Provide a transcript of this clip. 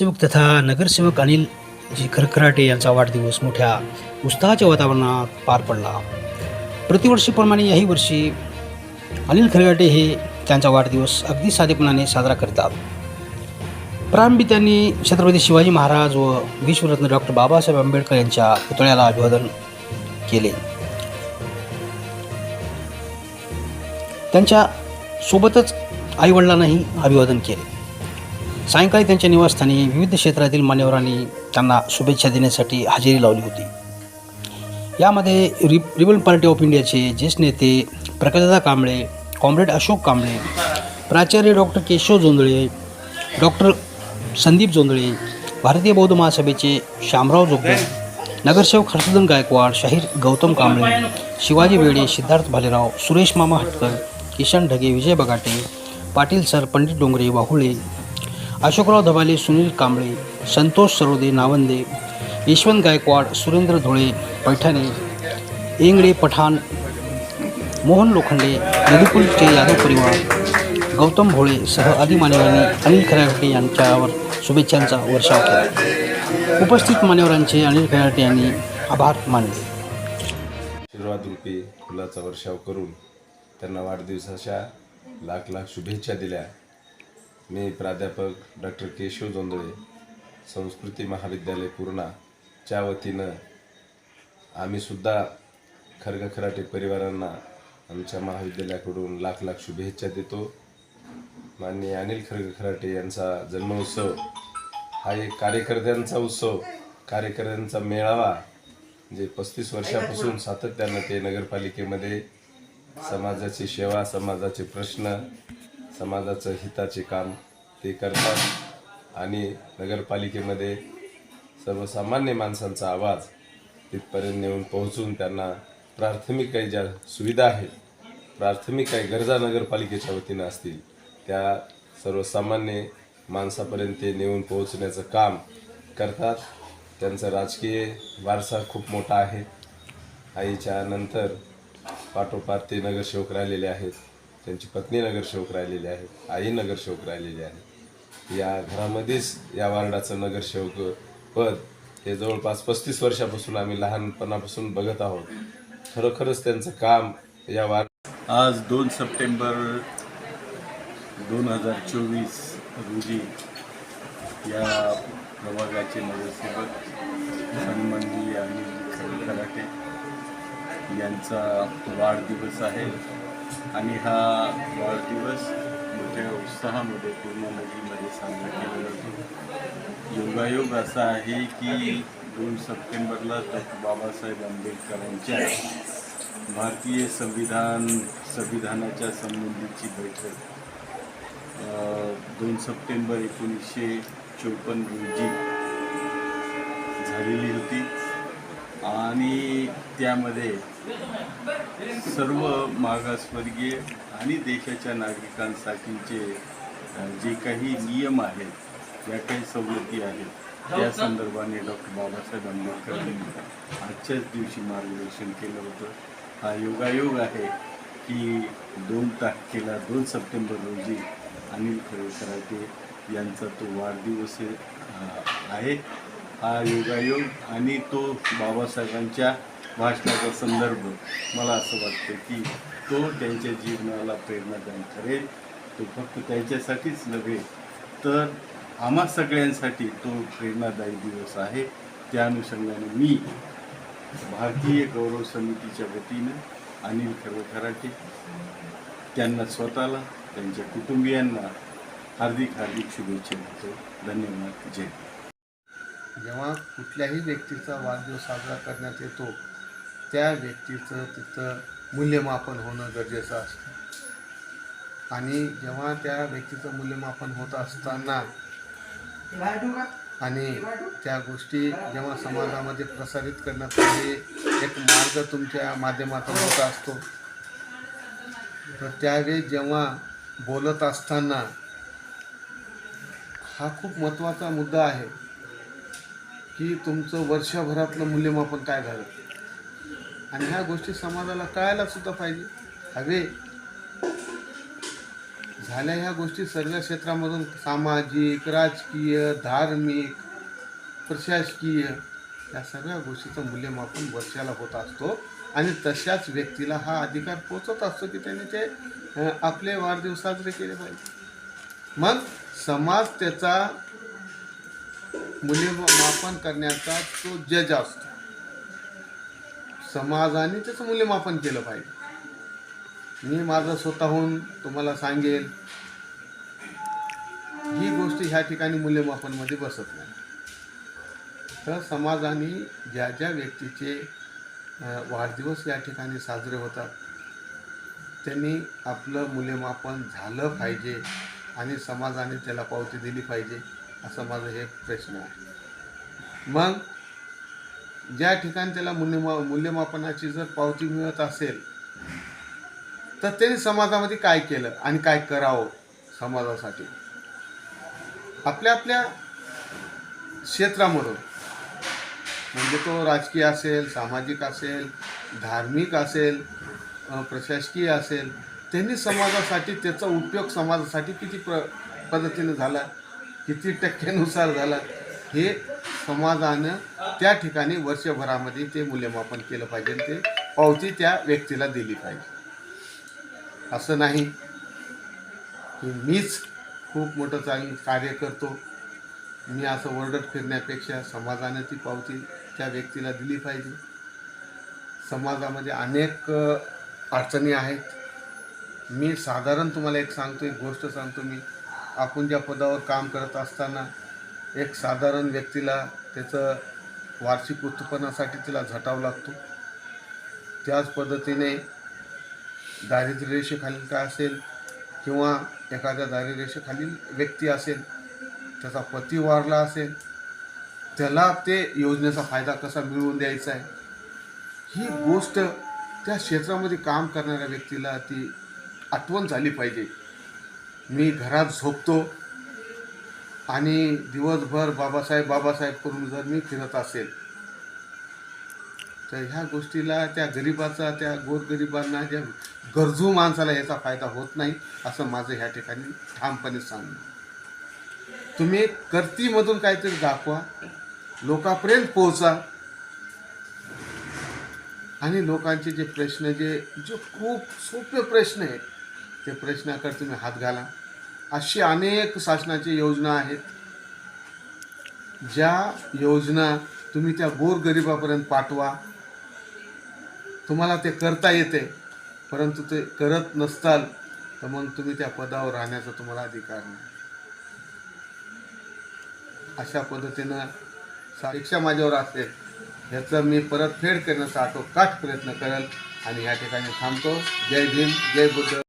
नगरसेवक तथा नगरसेवक अनिल जी खरखराटे यांचा वाढदिवस मोठ्या उत्साहाच्या वातावरणात पार पडला. प्रतिवर्षीप्रमाणे याही वर्षी अनिल खरगाटे हे त्यांचा वाढदिवस अगदी साधेपणाने साजरा करतात. प्रारंभी त्यांनी छत्रपती शिवाजी महाराज व विश्वरत्न डॉक्टर बाबासाहेब आंबेडकर यांच्या पुतळ्याला अभिवादन केले. त्यांच्या सोबतच आईवडिलांनाही अभिवादन केले. सायंकाळी त्यांच्या निवासस्थानी विविध क्षेत्रातील मान्यवरांनी त्यांना शुभेच्छा देण्यासाठी हजेरी लावली होती. यामध्ये रि रिबल पार्टी ऑफ इंडियाचे ज्येष्ठ नेते प्रकाशदा कांबळे कॉम्रेड अशोक कांबळे प्राचार्य डॉक्टर केशव जोंधळे डॉक्टर संदीप जोंधळे भारतीय बौद्ध महासभेचे श्यामराव जोगळे नगरसेवक हर्षदन गायकवाड शाहीर गौतम कांबळे शिवाजी बेडे सिद्धार्थ भालेराव सुरेश मामा हटकर किशन ढगे विजय बगाटे पाटील सर पंडित डोंगरे वाहुळे अशोकराव धबाले सुनील कांबळे संतोष सरोदे नावंदे यशवंत गायकवाड सुरेंद्र धुळे पैठणे इंगळे पठाण मोहन लोखंडे नदीकुलचे यादव परिवार गौतम भोळे सह आदी मान्यवरांनी अनिल खराटे यांच्यावर शुभेच्छांचा वर्षाव केला. उपस्थित मान्यवरांचे अनिल खराटे यांनी आभार मानले. आशीर्वाद रूपी फुलाचा वर्षाव करून त्यांना वाढदिवसाच्या लाख लाख शुभेच्छा दिल्या. मी प्राध्यापक डॉक्टर केशव जोंदळे संस्कृती महाविद्यालय पूर्णाच्या वतीनं आम्हीसुद्धा खरग खराटे परिवारांना आमच्या महाविद्यालयाकडून लाख लाख शुभेच्छा देतो. माननीय अनिल खरग खराटे यांचा जन्मोत्सव हा एक कार्यकर्त्यांचा उत्सव कार्यकर्त्यांचा मेळावा जे पस्तीस वर्षापासून सातत्यानं ते नगरपालिकेमध्ये समाजाची सेवा समाजाचे प्रश्न समाजाचं हिताचे काम ते करतात. आणि नगरपालिकेमध्ये सर्वसामान्य माणसांचा आवाज तिथपर्यंत नेऊन पोहोचून त्यांना प्राथमिक काही ज्या सुविधा आहेत प्राथमिक काही गरजा नगरपालिकेच्या वतीनं असतील त्या सर्वसामान्य माणसापर्यंत ते नेऊन पोहोचण्याचं काम करतात. त्यांचा राजकीय वारसा खूप मोठा आहे. आईच्या नंतर पाठोपाठ ते नगरसेवक राहिलेले आहेत. त्यांची पत्नी नगरसेवक राहिलेली आहेत आई नगरसेवक राहिलेली आहे. या घरामध्येच या वार्डाचं नगरसेवक पद हे जवळपास पस्तीस वर्षापासून आम्ही लहानपणापासून बघत आहोत. खरोखरच त्यांचं काम या वार्ड आज दोन सप्टेंबर दोन हजार चोवीस रोजी या प्रभागाचे नगरसेवक सन्माननीय आणि खराटे यांचा वाढदिवस आहे. आणि हा वाढदिवस मोठ्या उत्साहामध्ये पूर्ण नदीमध्ये साजरा केला जातो योगायोग असा आहे की दोन सप्टेंबरला डॉक्टर बाबासाहेब आंबेडकरांच्या भारतीय संविधान संविधानाच्या संबंधीची बैठक दोन सप्टेंबर एकोणीसशे चोपन्न रोजी झालेली होती. आणि त्यामध्ये सर्व मागासवर्गीय आणि देशाच्या नागरिकांसाठीचे जे काही नियम आहेत ज्या काही सवलती आहेत त्या संदर्भाने डॉक्टर बाबासाहेब आंबेडकरांनी आजच्याच दिवशी मार्गदर्शन केलं होतं. हा योगायोग आहे की दोन तारखेला दोन सप्टेंबर रोजी अनिल खरेकराटे यांचा तो वाढदिवस आहे. हा योगायोग आणि तो बाबासाहेबांच्या भाषणाचा संदर्भ. मला असं वाटतं की तो त्यांच्या जीवनाला प्रेरणादायी ठरेल. तो फक्त त्यांच्यासाठीच नव्हे तर आम्हा सगळ्यांसाठी तो प्रेरणादायी दिवस आहे. त्या अनुषंगाने मी भारतीय गौरव समितीच्या वतीनं अनिल खराटे त्यांना स्वतःला त्यांच्या कुटुंबियांना हार्दिक हार्दिक शुभेच्छा देतो. धन्यवाद. जय जेव्हा कुठल्याही व्यक्तीचा वाढदिवस साजरा करण्यात येतो त्या व्यक्तीचं तिथं मूल्यमापन होणं गरजेचं असतं. आणि जेव्हा त्या व्यक्तीचं मूल्यमापन होत असताना आणि त्या गोष्टी जेव्हा समाजामध्ये प्रसारित करण्यासाठी एक मार्ग तुमच्या माध्यमातून होत असतो. तर त्यावेळी जेव्हा बोलत असताना हा खूप महत्त्वाचा मुद्दा आहे. की तुमचं वर्षभरातलं मूल्यमापन काय झालं? आणि ह्या गोष्टी समाजाला कळायला सुद्धा पाहिजे. हवे झाल्या ह्या गोष्टी सर्व क्षेत्रामधून सामाजिक राजकीय धार्मिक प्रशासकीय या सगळ्या गोष्टीचं मूल्यमापन वर्षाला होत असतो. आणि तशाच व्यक्तीला हा अधिकार पोचत असतो की त्याने ते आपले वाढदिवस साजरे केले पाहिजे. मग समाज त्याचा मूल्यमापन करण्याचा तो जज असतो. समाजाने त्याचं मूल्यमापन केलं पाहिजे. मी माझं स्वतःहून तुम्हाला सांगेल ही गोष्ट ह्या ठिकाणी मूल्यमापनमध्ये बसत नाही. तर समाजाने ज्या ज्या व्यक्तीचे वाढदिवस या ठिकाणी साजरे होतात त्यांनी आपलं मूल्यमापन झालं पाहिजे आणि समाजाने त्याला पावती दिली पाहिजे. असं माझा हे प्रश्न आहे. मग ज्या ठिकाणी त्याला मूल्यमा मूल्यमापनाची जर पावती मिळत असेल तर त्यांनी समाजामध्ये काय केलं आणि काय करावं समाजासाठी? आपल्या आपल्या क्षेत्रामधून म्हणजे तो राजकीय असेल सामाजिक असेल धार्मिक असेल प्रशासकीय असेल त्यांनी समाजासाठी त्याचा उपयोग समाजासाठी किती प्र पद्धतीने झाला? किती टक्क्यानुसार झाला हे समाजानं त्या ठिकाणी वर्षभरामध्ये ते मूल्यमापन केलं पाहिजे आणि ते पावती त्या व्यक्तीला दिली पाहिजे. असं नाही. की मीच खूप मोठं चांगलं कार्य करतो. मी असं ओरडत फिरण्यापेक्षा समाजानं ती पावती त्या व्यक्तीला दिली पाहिजे. समाजामध्ये अनेक अडचणी आहेत. मी साधारण तुम्हाला एक सांगतो एक गोष्ट सांगतो मी. आपण ज्या पदावर काम करत असताना एक साधारण व्यक्तीला त्याचं वार्षिक उत्पन्नासाठी तिला झटावं लागतो. त्याच पद्धतीने दारिद्र्यरेषेखालील काय असेल किंवा एखाद्या दारिद्र्यरेषेखालील व्यक्ती असेल त्याचा पती वारला असेल त्याला ते योजनेचा फायदा कसा मिळवून द्यायचा आहे ही गोष्ट त्या क्षेत्रामध्ये काम करणाऱ्या व्यक्तीला ती आठवण झाली पाहिजे. मी घरात झोपतो आणि दिवसभर बाबासाहेब बाबासाहेब करून जर मी फिरत असेल तर ह्या गोष्टीला त्या गरिबाचा त्या गोरगरिबांना ज्या गरजू माणसाला याचा फायदा होत नाही असं माझं ह्या ठिकाणी ठामपणे सांगणं. तुम्ही कर्तीमधून काहीतरी दाखवा लोकांपर्यंत पोहोचा. आणि लोकांचे जे प्रश्न जे जे खूप सोपे प्रश्न आहेत ते प्रश्नाकडे तुम्ही हात घाला. अशी अनेक शासनाची योजना आहेत. ज्या योजना तुम्ही त्या गोरगरिबापर्यंत पाठवा. तुम्हाला ते करता येते परंतु ते करत नसताल तर मग तुम्ही त्या पदावर राहण्याचा तुम्हाला अधिकार नाही. अशा पद्धतीनं शिक्षा माझ्यावर असेल ह्याचं मी परतफेड करण्याचा आटोकाट प्रयत्न करेल आणि या ठिकाणी थांबतो. जय भीम जय बुद्ध.